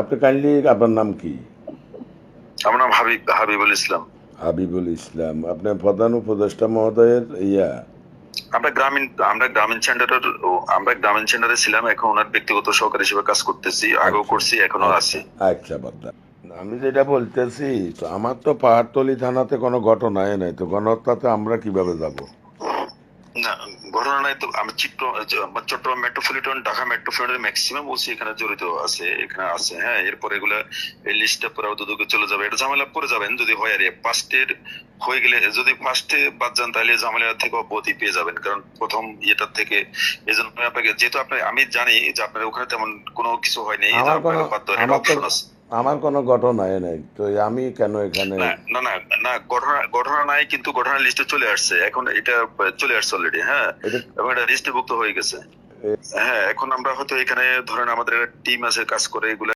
আপনি কাইন্ডলি আপনার নাম কি? আমার নাম হাবিব হাবিবুল ইসলাম। হাবিবুল ইসলাম। আপনার প্রধান উপদেষ্টা মহোদয়ের ইয়া? আমরা গ্রামীণ আমরা গ্রামীণ সেন্টারের আমরা গ্রামীণ সেন্টারে ছিলাম এখন ওনার ব্যক্তিগত সহকারী হিসেবে কাজ করতেছি আগেও করছি এখনও আছি। আচ্ছা বাদা আমি যেটা বলতেছি আমার তো পাহাড়তলি থানাতে কোনো ঘটনাই নাই তো গণহত্যাতে আমরা কীভাবে যাব? না তো আমি চিত্র Chittagong metropolitan Dhaka metropolitan maximum OC এখানে জড়িত আছে এখানে আছে হ্যাঁ? এরপর এগুলা এই লিস্টটা পরে দুদকে চলে যাবে। এটা ঝামেলা পরে যাবেন যদি হয় আর ফার্স্টের হয়ে গেলে যদি ফার্স্টে বাদ যান তাহলে ঝামেলা থেকে অব্যাহতি পেয়ে যাবেন। কারণ প্রথম ইয়েটার থেকে এই জন্য আপনাকে যেহেতু আপনি আমি জানি যে আপনার ওখানে তেমন কোনো কিছু হয়নি আমার option তো আছে। আমার কোনো ঘটনায় নাই। তো আমি কেন এখানে না না না ঘটনা ঘটনা নাই কিন্তু ঘটনা লিস্টে চলে আসছে। এখন এটা চলে আসছে অলরেডি হ্যাঁ? এবং এটা লিস্টে ভুক্ত হয়ে গেছে। হ্যাঁ এখন আমরা হয়তো এখানে ধরেন আমাদের টিম আছে কাজ করে এগুলো